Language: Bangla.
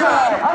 আশায়